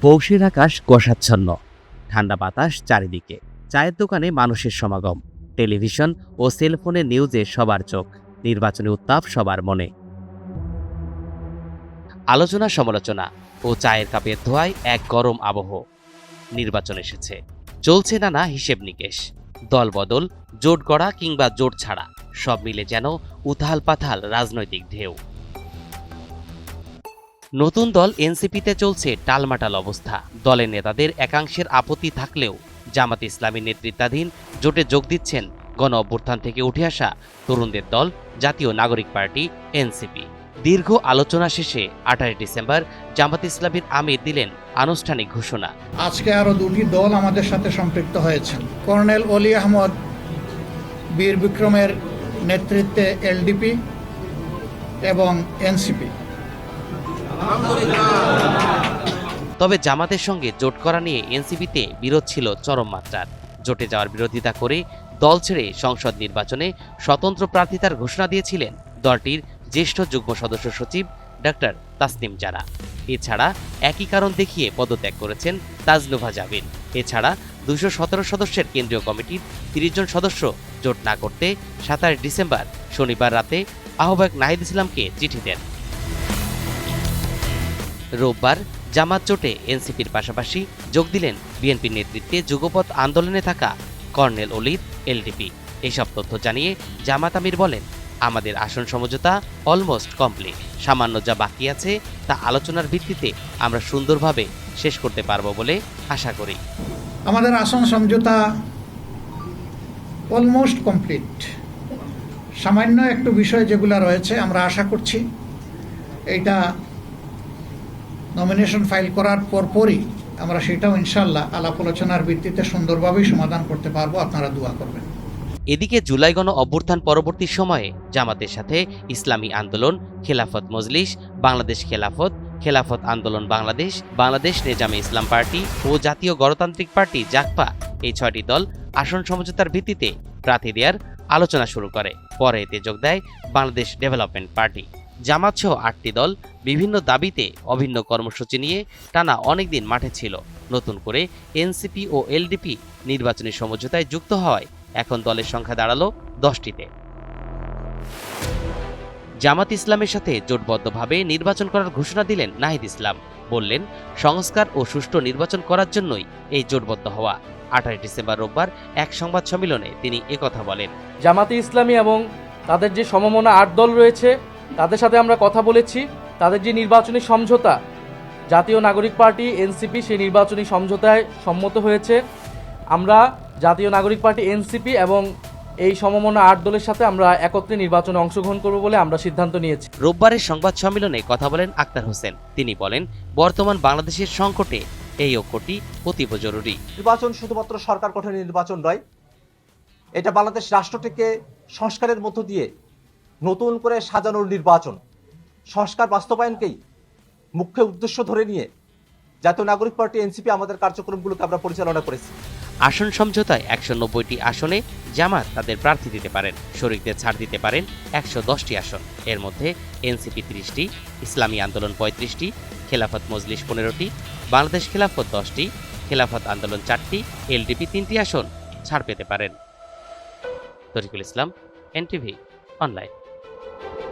পৌষের আকাশ কুয়াশাচ্ছন্ন। ঠান্ডা বাতাস চারিদিকে। চায়ের দোকানে মানুষের সমাগম। টেলিভিশন ও সেলফোনে নিউজে সবার চোখ। নির্বাচনী উত্তাপ সবার মনে। আলোচনা সমালোচনা ও চায়ের কাপের ধোয়ায় এক গরম আবহ। নির্বাচন এসেছে। চলছে নানা হিসেব নিকেশ। দলবদল জোট গড়া কিংবা জোট ছাড়া, সব মিলে যেন উথাল পাথাল রাজনৈতিক ঢেউ। নতুন দল এনসিপিতে চলছে টালমাটাল অবস্থা। দলের নেতাদের একাংশের আপত্তি থাকলেও জামাত ইসলামী নেতৃত্বাধীন জোটে যোগ দিচ্ছেন গণ অভ্যুত্থান থেকে উঠে আসা তরুণদের দল, জাতীয় নাগরিক পার্টি, এনসিপি। দীর্ঘ আলোচনা শেষে আঠাশ ডিসেম্বর জামাত ইসলামীর আমির দিলেন আনুষ্ঠানিক ঘোষণা। আজকে আরও দুটি দল আমাদের সাথে সম্পৃক্ত হয়েছেন। কর্নেল অলি আহমদ, বীর বিক্রমের নেতৃত্বে এলডিপি এবং এনসিপি। তবে জামাতের সঙ্গে জোট করা নিয়ে এনসিপিতে বিরোধ ছিল চরম মাত্রার। জোটে যাওয়ার বিরোধিতা করে দল ছেড়ে সংসদ নির্বাচনে স্বতন্ত্র প্রার্থিতার ঘোষণা দিয়েছিলেন দলটির জ্যেষ্ঠ যুগ্ম সদস্য সচিব ডক্টর তাসনিম জারা। এছাড়া একই কারণ দেখিয়ে পদত্যাগ করেছেন তাজনুভা জাবিন এছাড়া দুশো সতেরো সদস্যের কেন্দ্রীয় কমিটির তিরিশ জন সদস্য জোট না করতে সাতাশ ডিসেম্বর শনিবার রাতে আহ্বায়ক নাহিদ ইসলামকে চিঠি দেন। রোববার জামাত জোটে এনসিপির পাশাপাশি যোগ দিলেন বিএনপির নেতৃত্বে যুগপথ আন্দোলনে থাকা কর্নেল অলির এলডিপি। এসব তথ্য জানিয়ে জামাত আমির বলেন, আমাদের আসন সমঝোতা অলমোস্ট কমপ্লিট। সামান্য যা বাকি আছে তা আলোচনার ভিত্তিতে আমরা সুন্দরভাবে শেষ করতে পারব বলে আশা করি। আমাদের আসন সমঝোতা অলমোস্ট কমপ্লিট। সামান্য একটু বিষয় যেগুলো রয়েছে আমরা আশা করছি, এইটা নমিনেশন ফাইল করার পরপরই আমরা সেটাও ইনশাল্লাহ আলাপ আলোচনার ভিত্তিতে সুন্দরভাবেই সমাধান করতে পারব। আপনারা দোয়া করবেন। এদিকে জুলাই গণ অভ্যুত্থান পরবর্তী সময়ে জামাতের সাথে ইসলামী আন্দোলন, খেলাফত মজলিস, বাংলাদেশ খেলাফত খেলাফত আন্দোলন বাংলাদেশ বাংলাদেশ নেজামে ইসলাম পার্টি ও জাতীয় গণতান্ত্রিক পার্টি জাকপা এই ছয়টি দল আসন সমঝোতার ভিত্তিতে প্রার্থী দেওয়ার আলোচনা শুরু করে। পরে এতে যোগ দেয় বাংলাদেশ ডেভেলপমেন্ট পার্টি। জামাত সহ আটটি দল বিভিন্ন দাবিতে অভিন্ন কর্মসূচি নিয়ে টানা অনেকদিন মাঠে ছিল। নতুন করে এনসিপি ও এলডিপি নির্বাচনী সমঝোতায় যুক্ত হওয়ায় এখন দলের সংখ্যা দাঁড়াল দশটিতে। জামাত ইসলামের সাথে জোটবদ্ধভাবে নির্বাচন করার ঘোষণা দিলেন নাহিদ ইসলাম। বললেন, সংস্কার ও সুষ্ঠু নির্বাচন করার জন্যই এই জোটবদ্ধ হওয়া। আঠাশ ডিসেম্বর রোববার এক সংবাদ সম্মেলনে তিনি একথা বলেন। জামাতে ইসলামী এবং তাদের যে সমমনা আট দল রয়েছে তাদের সাথে আমরা কথা বলেছি। তাদের যে নির্বাচনী সমঝোতা জাতীয় নাগরিক পার্টি এনসিপি সেই নির্বাচনী সমঝোতায় সম্মত হয়েছে। আমরা জাতীয় নাগরিক পার্টি এনসিপি এবং এই সমমনা আট দলের সাথে আমরা একত্রে নির্বাচনে অংশগ্রহণ করব বলে আমরা সিদ্ধান্ত নিয়েছি। রোববারের সংবাদ সম্মেলনে কথা বলেন আক্তার হোসেন। তিনি বলেন বর্তমান বাংলাদেশের সংকটে এই ঐক্যটি অতীব জরুরি। নির্বাচন শুধুমাত্র সরকার গঠনের নির্বাচন নয় এটা বাংলাদেশ রাষ্ট্রটিকে সংস্কারের মধ্য দিয়ে নতুন করে সাজানোর নির্বাচন। সংস্কার বাস্তবায়নকেই মুখ্য উদ্দেশ্য ধরে নিয়ে জাতীয় নাগরিক পার্টি, এনসিপি আমাদের কার্যক্রমগুলোকে আমরা পরিচালনা করেছি। আসন সমঝোতায় একশো নব্বইটি আসনে জামাত তাদের প্রার্থী দিতে পারেন, শরিকদের ছাড় দিতে পারেন একশো দশটি আসন। এর মধ্যে এনসিপি তিরিশটি, ইসলামী আন্দোলন পঁয়ত্রিশটি, খেলাফত মজলিস পনেরোটি, বাংলাদেশ খেলাফত দশটি, খেলাফত আন্দোলন চারটি, এলডিপি তিনটি আসন ছাড় পেতে পারেন। Tarikul Islam, NTV, online. thank you